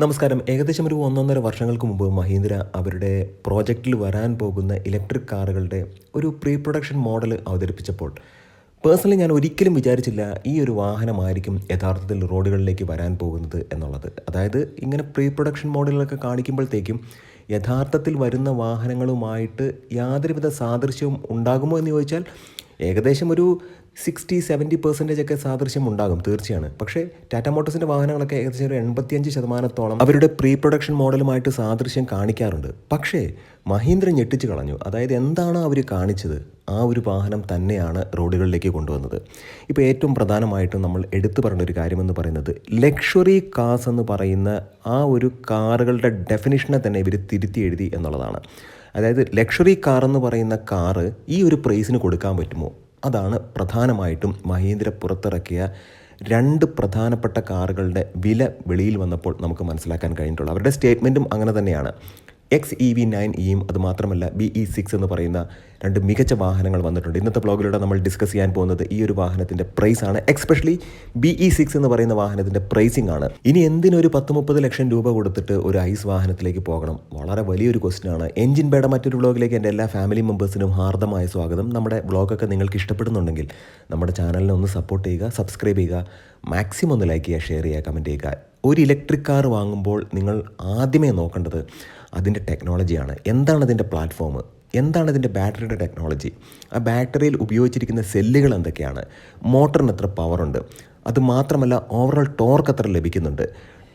നമസ്കാരം. ഏകദേശം ഒരു ഒന്നൊന്നര വർഷങ്ങൾക്ക് മുമ്പ് മഹീന്ദ്ര അവരുടെ പ്രോജക്റ്റിൽ വരാൻ പോകുന്ന ഇലക്ട്രിക് കാറുകളുടെ ഒരു പ്രീ പ്രൊഡക്ഷൻ മോഡൽ അവതരിപ്പിച്ചപ്പോൾ പേഴ്സണലി ഞാൻ ഒരിക്കലും വിചാരിച്ചില്ല ഈ ഒരു വാഹനമായിരിക്കും യഥാർത്ഥത്തിൽ റോഡുകളിലേക്ക് വരാൻ പോകുന്നത് എന്നുള്ളത്. അതായത് ഇങ്ങനെ പ്രീ പ്രൊഡക്ഷൻ മോഡലുകളൊക്കെ കാണിക്കുമ്പോഴത്തേക്കും യഥാർത്ഥത്തിൽ വരുന്ന വാഹനങ്ങളുമായിട്ട് യാതൊരുവിധ സാദൃശ്യവും ഉണ്ടാകുമോ എന്ന് ചോദിച്ചാൽ ഏകദേശം ഒരു സിക്സ്റ്റി സെവന്റി പെർസെന്റേജ് ഒക്കെ സാദൃശ്യം ഉണ്ടാകും തീർച്ചയാണ്. പക്ഷേ ടാറ്റ മോട്ടോഴ്സിന്റെ വാഹനങ്ങളൊക്കെ ഏകദേശം ഒരു എൺപത്തിയഞ്ച് ശതമാനത്തോളം അവരുടെ പ്രീ പ്രൊഡക്ഷൻ മോഡലുമായിട്ട് സാദൃശ്യം കാണിക്കാറുണ്ട്. പക്ഷേ മഹീന്ദ്ര ഞെട്ടിച്ച് കളഞ്ഞു. അതായത് എന്താണ് അവർ കാണിച്ചത്? ആ ഒരു വാഹനം തന്നെയാണ് റോഡുകളിലേക്ക് കൊണ്ടുവന്നത്. ഇപ്പോൾ ഏറ്റവും പ്രധാനമായിട്ടും നമ്മൾ എടുത്തു പറയേണ്ട ഒരു കാര്യമെന്ന് പറയുന്നത് ലക്ഷറി കാസ് എന്ന് പറയുന്ന ആ ഒരു കാറുകളുടെ ഡെഫിനിഷനെ തന്നെ ഇവർ തിരുത്തി എഴുതി എന്നുള്ളതാണ്. അതായത് ലക്ഷറി കാർ എന്ന് പറയുന്ന കാറ് ഈ ഒരു പ്രൈസിന് കൊടുക്കാൻ പറ്റുമോ? അതാണ് പ്രധാനമായിട്ടും മഹീന്ദ്ര പുറത്തിറക്കിയ രണ്ട് പ്രധാനപ്പെട്ട കാറുകളുടെ വില വെളിയിൽ വന്നപ്പോൾ നമുക്ക് മനസ്സിലാക്കാൻ കഴിഞ്ഞിട്ടുള്ളൂ അവരുടെ സ്റ്റേറ്റ്മെന്റും അങ്ങനെ തന്നെയാണ്. എക്സ് ഇ വി നയൻ ഇയും അതുമാത്രമല്ല ബി ഇ സിക്സ് എന്ന് പറയുന്ന രണ്ട് മികച്ച വാഹനങ്ങൾ വന്നിട്ടുണ്ട്. ഇന്നത്തെ ബ്ലോഗിലൂടെ നമ്മൾ ഡിസ്കസ് ചെയ്യാൻ പോകുന്നത് ഈ ഒരു വാഹനത്തിന്റെ പ്രൈസ് ആണ്. എക്സ്പെഷ്യലി ബി ഇ സിക്സ് എന്ന് പറയുന്ന വാഹനത്തിന്റെ പ്രൈസിംഗ് ആണ്. ഇനി എന്തിനൊരു പത്ത് മുപ്പത് ലക്ഷം രൂപ കൊടുത്തിട്ട് ഒരു ഐസ് വാഹനത്തിലേക്ക് പോകണം? വളരെ വലിയൊരു ക്വസ്റ്റ്യൻ ആണ്. എഞ്ചിൻ ബേഡ മറ്റൊരു ബ്ലോഗിലേക്ക് എന്റെ എല്ലാ ഫാമിലി മെമ്പേഴ്സിനും ഹാർദമായ സ്വാഗതം. നമ്മുടെ ബ്ലോഗൊക്കെ നിങ്ങൾക്ക് ഇഷ്ടപ്പെടുന്നുണ്ടെങ്കിൽ നമ്മുടെ ചാനലിനെ ഒന്ന് സപ്പോർട്ട് ചെയ്യുക സബ്സ്ക്രൈബ് ചെയ്യുക മാക്സിമം ഒന്ന് ലൈക്ക് ചെയ്യുക ഷെയർ ചെയ്യുക കമന്റ് ചെയ്യുക. ഒരു ഇലക്ട്രിക് കാർ വാങ്ങുമ്പോൾ നിങ്ങൾ ആദ്യമേ നോക്കേണ്ടത് അതിന്റെ ടെക്നോളജിയാണ് എന്താണ് അതിന്റെ പ്ലാറ്റ്ഫോം എന്താണ് ഇതിന്റെ ബാറ്ററിയുടെ ടെക്നോളജി ആ ബാറ്ററിയിൽ ഉപയോഗിച്ചിരിക്കുന്ന സെല്ലുകൾ എന്തൊക്കെയാണ്? മോട്ടറിന് എത്ര പവറുണ്ട് അത് മാത്രമല്ല ഓവറോൾ ടോർക്ക് എത്ര ലഭിക്കുന്നുണ്ട്?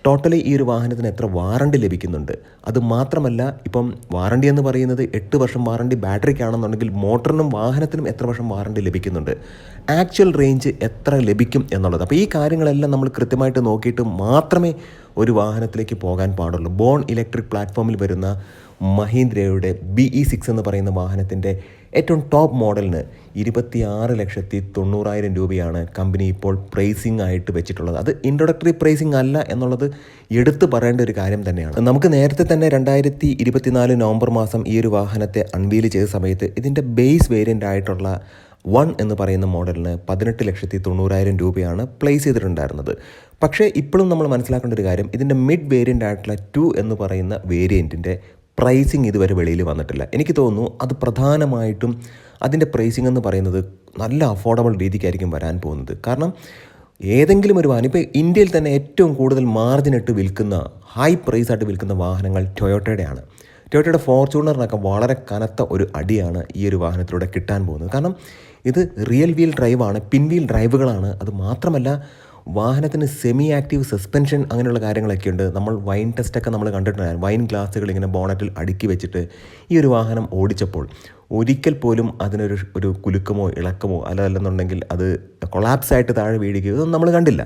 ടോട്ടലി ഈ ഒരു വാഹനത്തിന് എത്ര വാറണ്ടി ലഭിക്കുന്നുണ്ട്? അത് മാത്രമല്ല ഇപ്പം വാറണ്ടി എന്ന് പറയുന്നത് എട്ട് വർഷം വാറണ്ടി ബാറ്ററിക്കാണെന്നുണ്ടെങ്കിൽ മോട്ടറിനും വാഹനത്തിനും എത്ര വർഷം വാറണ്ടി ലഭിക്കുന്നുണ്ട്? ആക്ച്വൽ റേഞ്ച് എത്ര ലഭിക്കും എന്നുള്ളത്. അപ്പോൾ ഈ കാര്യങ്ങളെല്ലാം നമ്മൾ കൃത്യമായിട്ട് നോക്കിയിട്ട് മാത്രമേ ഒരു വാഹനത്തിലേക്ക് പോകാൻ പാടുള്ളൂ. ബോൺ ഇലക്ട്രിക് പ്ലാറ്റ്ഫോമിൽ വരുന്ന മഹീന്ദ്രയുടെ ബി ഇ സിക്സ് എന്ന് പറയുന്ന വാഹനത്തിന്റെ ഏറ്റവും ടോപ്പ് മോഡലിന് ഇരുപത്തി ആറ് ലക്ഷത്തി തൊണ്ണൂറായിരം രൂപയാണ് കമ്പനി ഇപ്പോൾ പ്രൈസിംഗ് ആയിട്ട് വെച്ചിട്ടുള്ളത്. അത് ഇൻട്രൊഡക്ടറി പ്രൈസിംഗ് അല്ല എന്നുള്ളത് എടുത്തു പറയേണ്ട ഒരു കാര്യം തന്നെയാണ്. നമുക്ക് നേരത്തെ തന്നെ രണ്ടായിരത്തി ഇരുപത്തിനാല് നവംബർ മാസം ഈ ഒരു വാഹനത്തെ അൺവീൽ ചെയ്ത സമയത്ത് ഇതിന്റെ ബേസ് വേരിയന്റ് ആയിട്ടുള്ള വൺ എന്ന് പറയുന്ന മോഡലിന് പതിനെട്ട് ലക്ഷത്തി തൊണ്ണൂറായിരം രൂപയാണ് പ്ലേസ് ചെയ്തിട്ടുണ്ടായിരുന്നത്. പക്ഷേ ഇപ്പോഴും നമ്മൾ മനസ്സിലാക്കേണ്ട ഒരു കാര്യം ഇതിന്റെ മിഡ് വേരിയന്റ് ആയിട്ടുള്ള ടു എന്ന് പറയുന്ന വേരിയന്റിന്റെ പ്രൈസിങ് ഇതുവരെ വെളിയിൽ വന്നിട്ടില്ല. എനിക്ക് തോന്നുന്നു അത് പ്രധാനമായിട്ടും അതിന്റെ പ്രൈസിങ് എന്ന് പറയുന്നത് നല്ല അഫോർഡബിൾ രീതിക്കായിരിക്കും വരാൻ പോകുന്നത്. കാരണം ഏതെങ്കിലും ഒരു വാഹനം ഇപ്പോൾ ഇന്ത്യയിൽ തന്നെ ഏറ്റവും കൂടുതൽ മാർജിൻ ഇട്ട് വിൽക്കുന്ന ഹൈ പ്രൈസായിട്ട് വിൽക്കുന്ന വാഹനങ്ങൾ ടൊയോട്ടയുടെയാണ് ടൊയോട്ടയുടെ ഫോർച്യൂണറിനൊക്കെ വളരെ കനത്ത ഒരു അടിയാണ് ഈ ഒരു വാഹനത്തിലൂടെ കിട്ടാൻ പോകുന്നത്. കാരണം ഇത് റിയൽ വീൽ ഡ്രൈവാണ് പിൻ വീൽ ഡ്രൈവുകളാണ് അത് മാത്രമല്ല വാഹനത്തിന് സെമി ആക്റ്റീവ് സസ്പെൻഷൻ അങ്ങനെയുള്ള കാര്യങ്ങളൊക്കെ ഉണ്ട് നമ്മൾ വൈൻ ടെസ്റ്റൊക്കെ നമ്മൾ കണ്ടിട്ടുണ്ടായിരുന്നു വൈൻ ഗ്ലാസ്സുകൾ ഇങ്ങനെ ബോണറ്റിൽ അടുക്കി വെച്ചിട്ട് ഈ ഒരു വാഹനം ഓടിച്ചപ്പോൾ ഒരിക്കൽ പോലും അതിനൊരു ഒരു കുലുക്കമോ ഇളക്കമോ അല്ലല്ലെന്നുണ്ടെങ്കിൽ അത് കൊളാപ്സ് ആയിട്ട് താഴെ വീഴുകയോ നമ്മൾ കണ്ടില്ല.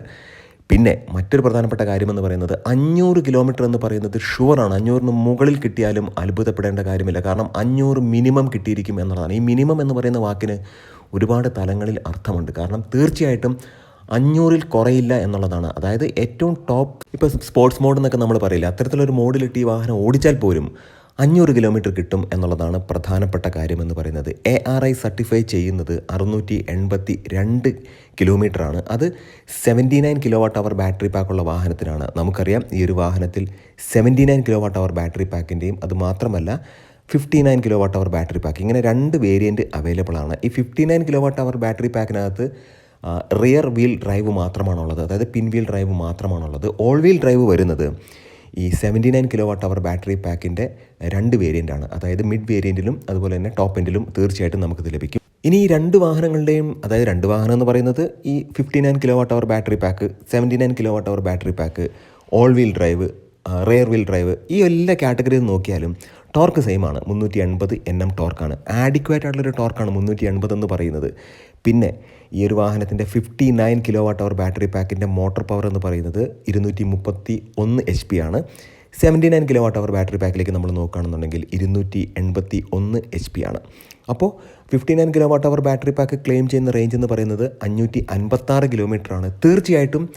പിന്നെ മറ്റൊരു പ്രധാനപ്പെട്ട കാര്യമെന്ന് പറയുന്നത് അഞ്ഞൂറ് കിലോമീറ്റർ എന്ന് പറയുന്നത് ഷുവറാണ് അഞ്ഞൂറിന് മുകളിൽ കിട്ടിയാലും അത്ഭുതപ്പെടേണ്ട കാര്യമില്ല. കാരണം അഞ്ഞൂറ് മിനിമം കിട്ടിയിരിക്കും എന്നുള്ളതാണ്. ഈ മിനിമം എന്ന് പറയുന്ന വാക്കിന് ഒരുപാട് തലങ്ങളിൽ അർത്ഥമുണ്ട്. കാരണം തീർച്ചയായിട്ടും അഞ്ഞൂറിൽ കുറയില്ല എന്നുള്ളതാണ്. അതായത് ഏറ്റവും ടോപ്പ് ഇപ്പോൾ സ്പോർട്സ് മോഡ് എന്നൊക്കെ നമ്മൾ പറയില്ല അത്തരത്തിലൊരു മോഡിലിട്ട് ഈ വാഹനം ഓടിച്ചാൽ പോലും അഞ്ഞൂറ് കിലോമീറ്റർ കിട്ടും എന്നുള്ളതാണ് പ്രധാനപ്പെട്ട കാര്യമെന്ന് പറയുന്നത്. എ ആർ ഐ സർട്ടിഫൈ ചെയ്യുന്നത് അറുന്നൂറ്റി എൺപത്തി രണ്ട് കിലോമീറ്ററാണ് അത് seventy nine kilowatt hour battery പാക്കുള്ള വാഹനത്തിനാണ്. നമുക്കറിയാം ഈ ഒരു വാഹനത്തിൽ seventy nine kilowatt hour battery പാക്കിന്റെയും അത് മാത്രമല്ല fifty nine kilowatt hour battery pack ഇങ്ങനെ രണ്ട് വേരിയന്റ് അവൈലബിൾ ആണ്. ഈ fifty nine kilowatt hour battery പാക്കിനകത്ത് റിയർ വീൽ ഡ്രൈവ് മാത്രമാണുള്ളത്. അതായത് പിൻ വീൽ ഡ്രൈവ് മാത്രമാണുള്ളത്. ഓൾ വീൽ ഡ്രൈവ് വരുന്നത് ഈ seventy nine kilowatt hour battery പാക്കിന്റെ രണ്ട് വേരിയന്റ് ആണ്. അതായത് മിഡ് വേരിയന്റിലും അതുപോലെ തന്നെ ടോപ്പ് എൻഡിലും തീർച്ചയായിട്ടും നമുക്കിത് ലഭിക്കും. ഇനി ഈ രണ്ട് വാഹനങ്ങളുടെയും അതായത് രണ്ട് വാഹനം എന്ന് പറയുന്നത് ഈ fifty nine kilowatt hour battery pack seventy nine kilowatt hour battery pack all wheel drive rear wheel drive ഈ എല്ലാ കാറ്റഗറിയിൽ നോക്കിയാലും ടോർക്ക് സെയിം ആണ്. മുന്നൂറ്റി എൺപത് എൻ എം ടോർക്കാണ് ആഡിക്വേറ്റ് ആയിട്ടുള്ളൊരു ടോർക്കാണ് മുന്നൂറ്റി എൺപത് എന്ന് പറയുന്നത്. പിന്നെ ഈ ഒരു വാഹനത്തിന്റെ fifty nine kilowatt hour battery പാക്കിന്റെ motor power എന്ന് പറയുന്നത് ഇരുന്നൂറ്റി മുപ്പത്തി ഒന്ന് എച്ച് പി ആണ്. Seventy nine kilowatt hour battery പാക്കിലേക്ക് നമ്മൾ നോക്കുകയാണെന്നുണ്ടെങ്കിൽ ഇരുന്നൂറ്റി എൺപത്തി ഒന്ന് എച്ച് പി ആണ്. അപ്പോൾ fifty nine kilowatt hour battery pack claim ചെയ്യുന്ന റേഞ്ച് എന്ന് പറയുന്നത് അഞ്ഞൂറ്റി അൻപത്താറ് കിലോമീറ്ററാണ് തീർച്ചയായിട്ടും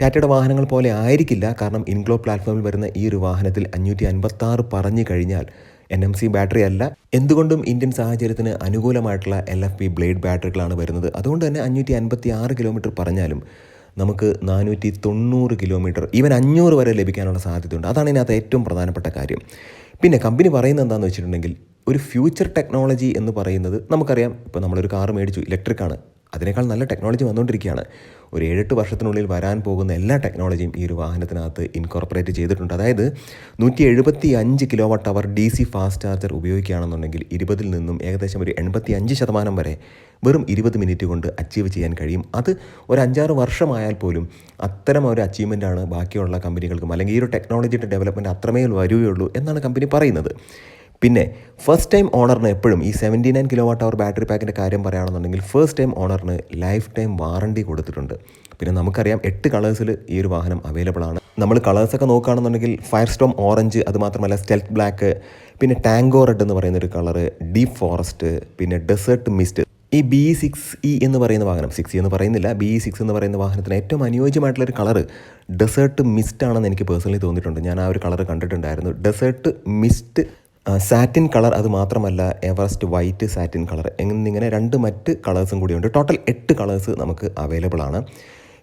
ടാറ്റയുടെ വാഹനങ്ങൾ പോലെ ആയിരിക്കില്ല. കാരണം ഇൻഗ്ലോ പ്ലാറ്റ്ഫോമിൽ വരുന്ന ഈ ഒരു വാഹനത്തിൽ അഞ്ഞൂറ്റി അൻപത്താറ് പറഞ്ഞു കഴിഞ്ഞാൽ എൻ എം സി ബാറ്ററി അല്ല. എന്തുകൊണ്ടും ഇന്ത്യൻ സാഹചര്യത്തിന് അനുകൂലമായിട്ടുള്ള എൽ എഫ് പി ബ്ലേഡ് ബാറ്ററികളാണ് വരുന്നത്. അതുകൊണ്ട് തന്നെ അഞ്ഞൂറ്റി അൻപത്തി ആറ് കിലോമീറ്റർ പറഞ്ഞാലും നമുക്ക് നാനൂറ്റി തൊണ്ണൂറ് കിലോമീറ്റർ ഈവൻ അഞ്ഞൂറ് വരെ ലഭിക്കാനുള്ള സാധ്യതയുണ്ട്. അതാണ് ഇതിനകത്ത് ഏറ്റവും പ്രധാനപ്പെട്ട കാര്യം. പിന്നെ കമ്പനി പറയുന്നത് എന്താണെന്ന് വെച്ചിട്ടുണ്ടെങ്കിൽ ഒരു ഫ്യൂച്ചർ ടെക്നോളജി എന്ന് പറയുന്നത് നമുക്കറിയാം. ഇപ്പോൾ നമ്മളൊരു കാർ മേടിച്ചു ഇലക്ട്രിക് ആണ്. അതിനേക്കാൾ നല്ല ടെക്നോളജി വന്നുകൊണ്ടിരിക്കുകയാണ് ഒരു ഏഴെട്ട് വർഷത്തിനുള്ളിൽ വരാൻ പോകുന്ന എല്ലാ ടെക്നോളജിയും ഈ ഒരു വാഹനത്തിനകത്ത് ഇൻകോർപ്പറേറ്റ് ചെയ്തിട്ടുണ്ട്. അതായത് നൂറ്റി എഴുപത്തി അഞ്ച് kilowatt hour D C fast charger ഉപയോഗിക്കുകയാണെന്നുണ്ടെങ്കിൽ ഇരുപതിൽ നിന്നും ഏകദേശം ഒരു എൺപത്തി അഞ്ച് ശതമാനം വരെ വെറും ഇരുപത് മിനിറ്റ് കൊണ്ട് അച്ചീവ് ചെയ്യാൻ കഴിയും. അത് ഒരു അഞ്ചാറ് വർഷമായാൽ പോലും അത്തരം ഒരു അച്ചീവ്മെന്റാണ് ബാക്കിയുള്ള കമ്പനികൾക്കും അല്ലെങ്കിൽ ഈ ഒരു ടെക്നോളജിയുടെ ഡെവലപ്മെന്റ് അത്രമേൽ വരികയുള്ളൂ എന്നാണ് കമ്പനി പറയുന്നത്. പിന്നെ ഫസ്റ്റ് ടൈം ഓണറിന് എപ്പോഴും ഈ seventy nine kilowatt hour battery പാക്കിന്റെ കാര്യം പറയുകയാണെന്നുണ്ടെങ്കിൽ ഫസ്റ്റ് ടൈം ഓണറിന് ലൈഫ് ടൈം വാറണ്ടി കൊടുത്തിട്ടുണ്ട്. പിന്നെ നമുക്കറിയാം എട്ട് കളേഴ്സിൽ ഈ ഒരു വാഹനം അവൈലബിൾ ആണ്. നമ്മൾ കളേഴ്സൊക്കെ നോക്കുകയാണെന്നുണ്ടെങ്കിൽ ഫയർ സ്റ്റോം ഓറഞ്ച് അതുമാത്രമല്ല സ്റ്റെൽത്ത് ബ്ലാക്ക് പിന്നെ ടാങ്കോ റെഡ് എന്ന് പറയുന്ന ഒരു കളറ് ഡീപ്പ് ഫോറസ്റ്റ് പിന്നെ ഡെസേർട്ട് മിസ്റ്റ് ഈ ബി സിക്സ് ഇ എന്ന് പറയുന്ന വാഹനം സിക്സ് ഇ എന്ന് പറയുന്നില്ല ബി സിക്സ് എന്ന് പറയുന്ന വാഹനത്തിന് ഏറ്റവും അനുയോജ്യമായിട്ടുള്ള ഒരു കളറ് ഡെസേർട്ട് മിസ്റ്റ് ആണെന്ന് എനിക്ക് പേഴ്സണലി തോന്നിയിട്ടുണ്ട്. ഞാൻ ആ ഒരു കളർ കണ്ടിട്ടുണ്ടായിരുന്നു. ഡെസേർട്ട് മിസ്റ്റ് സാറ്റിൻ കളർ അത് മാത്രമല്ല എവറസ്റ്റ് വൈറ്റ് സാറ്റിൻ കളർ എന്നിങ്ങനെ രണ്ട് മറ്റ് കളേഴ്സും കൂടിയുണ്ട്. ടോട്ടൽ എട്ട് കളേഴ്സ് നമുക്ക് അവൈലബിൾ ആണ്.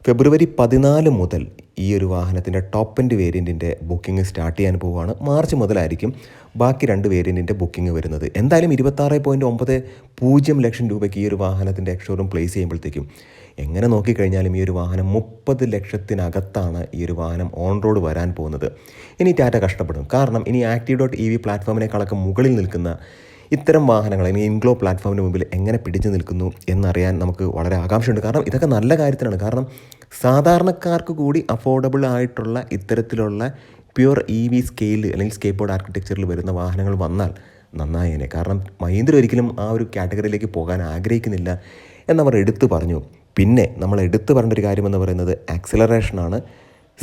ഫെബ്രുവരി പതിനാല് മുതൽ ഈ ഒരു വാഹനത്തിന്റെ ടോപ്പ് എൻഡ് വേരിയന്റിന്റെ ബുക്കിംഗ് സ്റ്റാർട്ട് ചെയ്യാൻ പോവുകയാണ്. മാർച്ച് മുതലായിരിക്കും ബാക്കി രണ്ട് വേരിയന്റിന്റെ ബുക്കിംഗ് വരുന്നത്. എന്തായാലും ഇരുപത്താറ് പോയിന്റ് ഒമ്പത് പൂജ്യം ലക്ഷം രൂപയ്ക്ക് ഈ ഒരു വാഹനത്തിന്റെ എക്സ്ഷോറൂം പ്ലേസ് ചെയ്യുമ്പോഴത്തേക്കും എങ്ങനെ നോക്കിക്കഴിഞ്ഞാലും ഈ ഒരു വാഹനം മുപ്പത് ലക്ഷത്തിനകത്താണ് ഈ ഒരു വാഹനം ഓൺ റോഡ് വരാൻ പോകുന്നത്. ഇനി ടാറ്റ കഷ്ടപ്പെടും. കാരണം ഇനി ആക്റ്റീവ് ഡോട്ട് ഇ വി പ്ലാറ്റ്ഫോമിനേക്കാളൊക്കെ മുകളിൽ നിൽക്കുന്ന ഇത്തരം വാഹനങ്ങൾ ഇനി ഇൻഗ്ലോ പ്ലാറ്റ്ഫോമിന് മുമ്പിൽ എങ്ങനെ പിടിച്ചു നിൽക്കുന്നു എന്നറിയാൻ നമുക്ക് വളരെ ആകാംക്ഷയുണ്ട്. കാരണം ഇതൊക്കെ നല്ല കാര്യത്തിനാണ്. കാരണം സാധാരണക്കാർക്ക് കൂടി അഫോർഡബിൾ ആയിട്ടുള്ള ഇത്തരത്തിലുള്ള പ്യുവർ ഇ വി സ്കെയിൽ അല്ലെങ്കിൽ സ്കേപ്പ് ബോർഡ് ആർക്കിടെക്ചറിൽ വരുന്ന വാഹനങ്ങൾ വന്നാൽ നന്നായേനെ കാരണം മഹീന്ദ്ര ഒരിക്കലും ആ ഒരു കാറ്റഗറിയിലേക്ക് പോകാൻ ആഗ്രഹിക്കുന്നില്ല എന്നവർ എടുത്തു പറഞ്ഞു. പിന്നെ നമ്മൾ എടുത്തു പറഞ്ഞൊരു കാര്യമെന്ന് പറയുന്നത് ആക്സിലറേഷനാണ്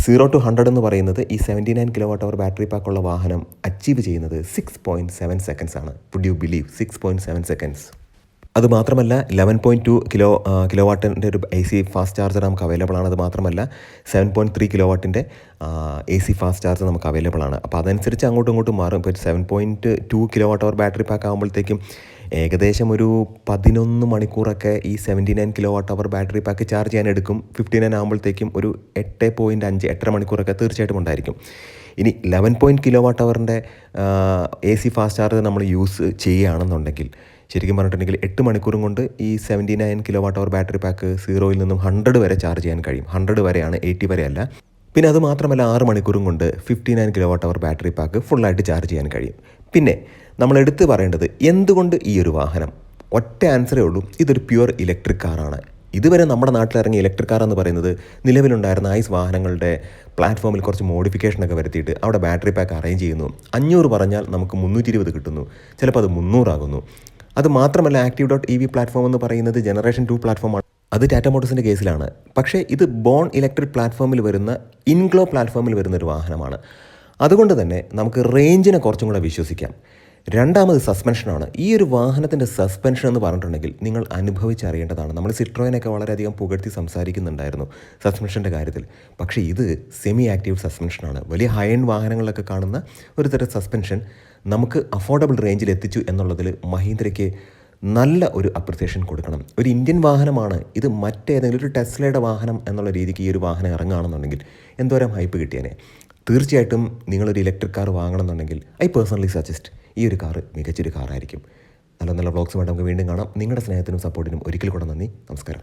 സീറോ ടു ഹൺഡ്രഡ് എന്ന് പറയുന്നത് ഈ seventy nine kilowatt hour battery പാക്കുള്ള വാഹനം അച്ചീവ് ചെയ്യുന്നത് സിക്സ് പോയിന്റ് സെവൻ സെക്കൻഡ്സ് ആണ്. Would you believe six point seven seconds അത് മാത്രമല്ല eleven point two kilo kilo വാട്ടിന്റെ ഒരു എ സി ഫാസ്റ്റ് ചാർജർ നമുക്ക് അവൈലബിൾ ആണ്. അത് മാത്രമല്ല സെവൻ പോയിന്റ് ത്രീ കിലോ വാട്ടിന്റെ എ സി ഫാസ്റ്റ് ചാർജർ നമുക്ക് അവൈലബിൾ ആണ്. അപ്പോൾ അതനുസരിച്ച് അങ്ങോട്ടും ഇങ്ങോട്ടും മാറും. ഇപ്പോൾ seven point two kilowatt hour battery pack ആകുമ്പോഴത്തേക്കും ഏകദേശം ഒരു പതിനൊന്ന് മണിക്കൂറൊക്കെ ഈ seventy nine kilowatt hour battery pack charge ചെയ്യാൻ എടുക്കും ഫിഫ്റ്റി നയൻ ആകുമ്പോഴത്തേക്കും ഒരു എട്ട് പോയിന്റ് അഞ്ച് എട്ടര മണിക്കൂറൊക്കെ തീർച്ചയായിട്ടും ഉണ്ടായിരിക്കും. ഇനി ലെവൻ പോയിന്റ് കിലോ വാട്ട് അവറിന്റെ എ സി ഫാസ്റ്റ് ചാർജർ നമ്മൾ യൂസ് ചെയ്യുകയാണെന്നുണ്ടെങ്കിൽ ശരിക്കും പറഞ്ഞിട്ടുണ്ടെങ്കിൽ എട്ട് മണിക്കൂറും കൊണ്ട് ഈ seventy nine kilowatt hour battery pack സീറോയിൽ നിന്നും ഹൺഡ്രഡ് വരെ ചാർജ് ചെയ്യാൻ കഴിയും. ഹൺഡ്രഡ് വരെയാണ് എയ്റ്റി വരെ അല്ല. പിന്നെ അത് മാത്രമല്ല ആറ് മണിക്കൂറും കൊണ്ട് fifty nine kilowatt hour battery pack ഫുള്ളായിട്ട് ചാർജ് ചെയ്യാൻ കഴിയും. പിന്നെ നമ്മൾ എടുത്തു പറയേണ്ടത് എന്തുകൊണ്ട് ഈ ഒരു വാഹനം? ഒറ്റ ആൻസറേ ഉള്ളൂ. ഇതൊരു പ്യുവർ ഇലക്ട്രിക് കാറാണ് ഇതുവരെ നമ്മുടെ നാട്ടിലിറങ്ങിയ ഇലക്ട്രിക് കാർ എന്ന് പറയുന്നത് നിലവിലുണ്ടായിരുന്ന ഐസ് വാഹനങ്ങളുടെ പ്ലാറ്റ്ഫോമിൽ കുറച്ച് മോഡിഫിക്കേഷനൊക്കെ വരുത്തിയിട്ട് അവിടെ ബാറ്ററി പാക്ക് അറേഞ്ച് ചെയ്യുന്നു. അഞ്ഞൂറ് പറഞ്ഞാൽ നമുക്ക് മുന്നൂറ്റി ഇരുപത് കിട്ടുന്നു. ചിലപ്പോൾ അത് മുന്നൂറാകുന്നു. അത് മാത്രമല്ല active dot E V platform എന്ന് പറയുന്നത് ജനറേഷൻ ടു പ്ലാറ്റ്ഫോമാണ് അത് ടാറ്റ മോട്ടോഴ്സിന്റെ കേസിലാണ് പക്ഷേ ഇത് ബോൺ ഇലക്ട്രിക് പ്ലാറ്റ്ഫോമിൽ വരുന്ന ഇൻഗ്ലോ പ്ലാറ്റ്ഫോമിൽ വരുന്ന ഒരു വാഹനമാണ്. അതുകൊണ്ട് തന്നെ നമുക്ക് റേഞ്ചിനെ കുറച്ചും കൂടെ വിശ്വസിക്കാം. രണ്ടാമത് സസ്പെൻഷനാണ്. ഈ ഒരു വാഹനത്തിന്റെ സസ്പെൻഷൻ എന്ന് പറഞ്ഞിട്ടുണ്ടെങ്കിൽ നിങ്ങൾ അനുഭവിച്ചറിയേണ്ടതാണ്. നമ്മൾ സിട്രോയിനൊക്കെ വളരെയധികം പുകഴ്ത്തി സംസാരിക്കുന്നുണ്ടായിരുന്നു സസ്പെൻഷന്റെ കാര്യത്തിൽ. പക്ഷേ ഇത് സെമി ആക്റ്റീവ് സസ്പെൻഷനാണ്. വലിയ ഹൈ എൻഡ് വാഹനങ്ങളിലൊക്കെ കാണുന്ന ഒരു തരം സസ്പെൻഷൻ നമുക്ക് അഫോർഡബിൾ റേഞ്ചിൽ എത്തിച്ചു എന്നുള്ളതിൽ മഹീന്ദ്രയ്ക്ക് നല്ല ഒരു അപ്രിസിയേഷൻ കൊടുക്കണം. ഒരു ഇന്ത്യൻ വാഹനമാണ്. ഇത് മറ്റേതെങ്കിലും ഒരു ടെസ്ലയുടെ വാഹനം എന്നുള്ള രീതിക്ക് ഈ ഒരു വാഹനം ഇറങ്ങുകയാണെന്നുണ്ടെങ്കിൽ എന്തോരം ഹൈപ്പ് കിട്ടിയേനെ. തീർച്ചയായിട്ടും നിങ്ങളൊരു ഇലക്ട്രിക് കാർ വാങ്ങണമെന്നുണ്ടെങ്കിൽ ഐ പേഴ്സണലി സജസ്റ്റ് ഈ ഒരു കാറ് മികച്ചൊരു കാറായിരിക്കും നല്ല നല്ല വ്ളോഗ്സുമായിട്ട് നമുക്ക് വീണ്ടും കാണാം. നിങ്ങളുടെ സ്നേഹത്തിനും സപ്പോർട്ടിനും ഒരിക്കൽ കൂടെ നന്ദി. നമസ്കാരം.